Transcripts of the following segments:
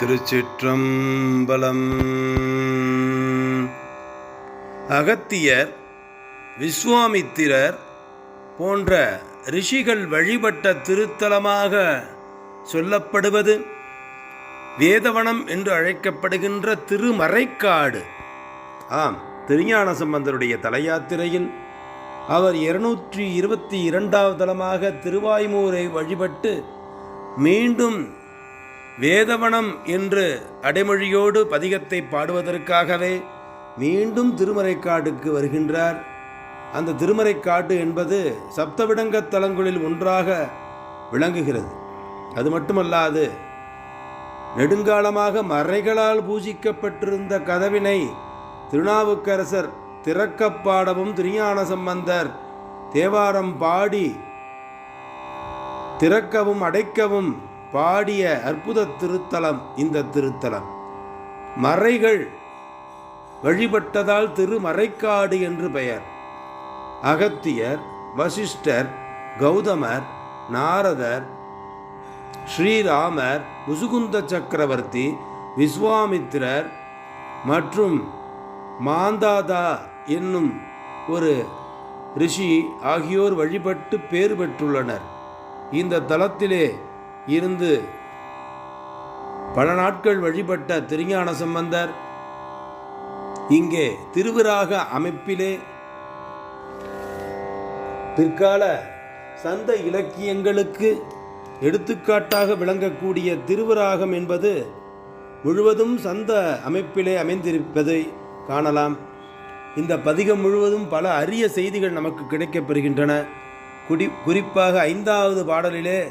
திருச்சிற்றம்பலம். அகத்தியர் விஸ்வாமித்திரர் போன்ற ரிஷிகள் வழிபட்ட திருத்தலமாக சொல்லப்படுவது வேதவனம் என்று அழைக்கப்படுகின்ற திருமறைக்காடு. ஆம் திருஞான சம்பந்தருடைய தலையாத்திரையில் அவர் இருநூற்றி இருபத்தி இரண்டாவது தலமாக திருவாய்மூரை வழிபட்டு மீண்டும் வேதவனம் என்று அடைமொழியோடு பதிகத்தை பாடுவதற்காகவே மீண்டும் திருமறைக்காடுக்கு வருகின்றார். அந்த திருமறைக்காடு என்பது சப்தவிடங்க தலங்களில் ஒன்றாக விளங்குகிறது. அது மட்டுமல்லாது நெடுங்காலமாக மறைகளால் பூஜிக்கப்பட்டிருந்த கதவினை திருநாவுக்கரசர் திறக்கப் பாடவும் திருஞான சம்பந்தர் தேவாரம் பாடி திறக்கவும் அடைக்கவும் பாடிய அற்புத திருத்தலம் இந்த திருத்தலம். மறைகள் வழிபட்டதால் திருமறைக்காடு என்று பெயர். அகத்தியர் வசிஷ்டர் கௌதமர் நாரதர் ஸ்ரீராமர் முசுகுந்த சக்கரவர்த்தி விஸ்வாமித்திரர் மற்றும் மாந்தாதா என்னும் ஒரு ரிஷி ஆகியோர் வழிபட்டு பேறு பெற்றுள்ளனர். இந்த தலத்திலே இருந்து பல நாட்கள் வழிபட்ட திருஞான சம்பந்தர் இங்கே திருவிராக அமைப்பிலே பிற்கால சந்த இலக்கியங்களுக்கு எடுத்துக்காட்டாக விளங்கக்கூடிய திருவராகம் என்பது முழுவதும் சந்த அமைப்பிலே அமைந்திருப்பதை காணலாம். இந்த பதிகம் முழுவதும் பல அரிய செய்திகள் நமக்கு கிடைக்கப்பெறுகின்றன குடி குறிப்பாக ஐந்தாவது பாடலிலே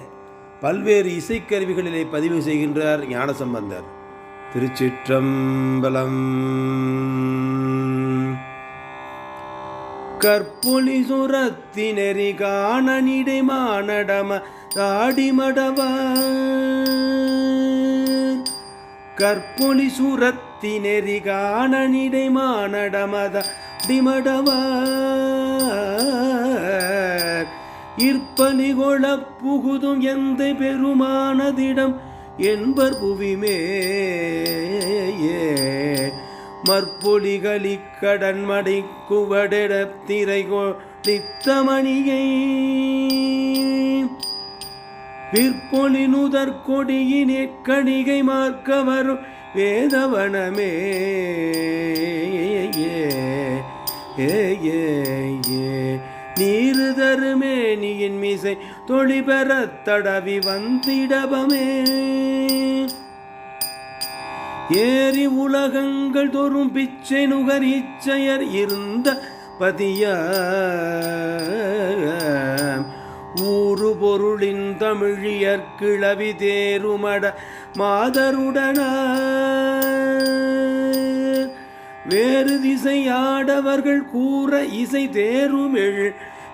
பல்வேறு இசைக்கருவிகளிலே பதிவு செய்கின்றார் ஞானசம்பந்தர். திருச்சிற்றம்பலம். கற்பொலி சுரத்தினெறி காணனிடை மானடம தாடிமடவா கற்பொலி சுரத்தினெறி காணனிடை மானடமத டிமடவா இற்பலி கொளப் புகுதும் எந்த பெருமானதிடம் என்பர் புவிமே மற்பொலிகளி கடன்மடை குவடெட திரை கொடித்தமணியை விற்பொலி நுதற் கொடியினே கணிகை மார்க்க வரும் வேதவனமே. ஏ ஏ ஏ ஏ நீரு தருமேனியின் மீசை தொழிபெற தடவி வந்திடபமே ஏறி உலகங்கள் தோறும் பிச்சை நுகர் இச்சையர் இருந்த பதிய. ஊறு பொருளின் தமிழியற் கிளவி தேருமட மாதருடனா. வேறு திசையாடவர்கள் கூற இசை தேருமெழ்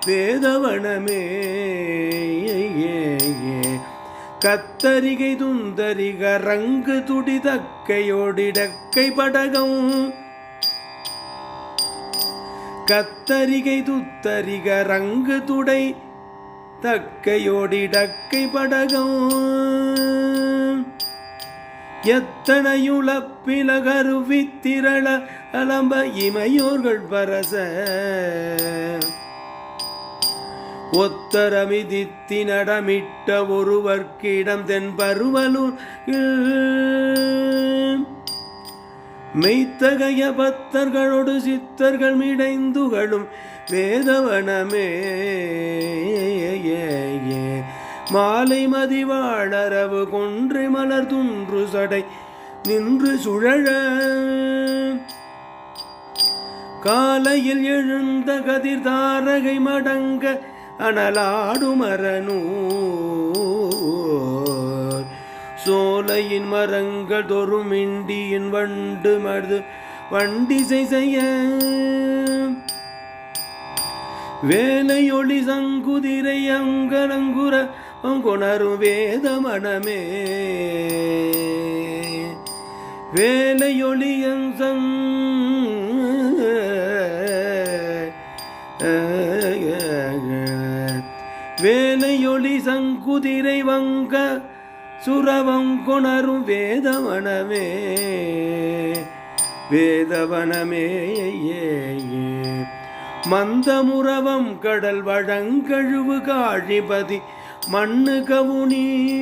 வேதவனமே கத்தரிகை துந்தரிக ரங்கு துடிதக்கையோடிடக்கை படகம் கத்தரிகை துத்தரிக ரங்கு துடை தக்கையோடிடக்கை படகம் எத்தனையுளப்பிலகருவி திரள அலம்ப இமையோர்கள் பரச. ஒத்தரமிதித்தி நடமிட்ட ஒருவர்க்கிடம் தென் பருவலூர் மெய்த்தகைய பத்தர்களோடு சித்தர்கள் மிடைந்துகளும் வேதவனமே. ஏ. மாலை மதிவாளரவு கொன்று மலர் துன்று சடை நின்று சுழழ. காலையில் எழுந்த கதிர் தாரகை மடங்க அனலாடுமரனூ சோலையின் மரங்கள் தொறும் இண்டியின் வண்டு மருது வண்டிசை செய்ய. வேலை ஒளி சங்குதிரை அங்கலங்குற கொணரும் வேதமனமே வேலையொளியங் சங் வேலையொளி சங்குதிரை வங்க சுரவம் கொணரும் வேதவனமே வேதவனமே ஏ ஏ. மந்தமுறவம் கடல் வழங்கழுவு காழிபதி மண்ணு கவுனி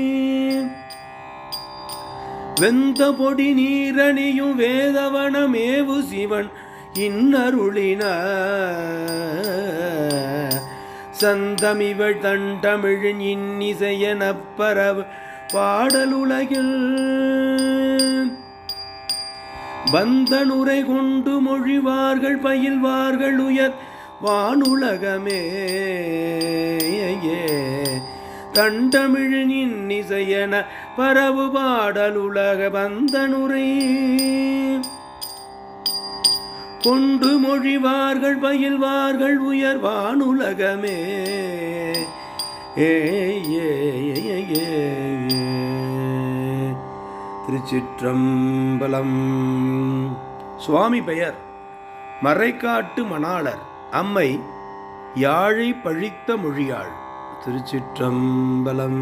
வெந்த பொடி நீரணியும் வேதவனமேவு சிவன் இன்னருளின. சந்தமிவள் தண்டமிழின் இன்னிசையனப் பரவு பாடலுலகில். பந்தனுரை கொண்டு மொழிவார்கள் பயில்வார்கள் உயர் வானுலகமே. தண்டமிழனின் இசையன பரவு பாடலுலக பந்தனுரை கொண்டு மொழிவார்கள் பயில்வார்கள் உயர்வானுலகமே ஏ ஏ ஏ, ஏ. திருச்சிற்றம்பலம். சுவாமி பெயர் மறைக்காட்டு மணாளர். அம்மை யாழை பழித்த மொழியாள். திருச்சிற்றம்பலம்.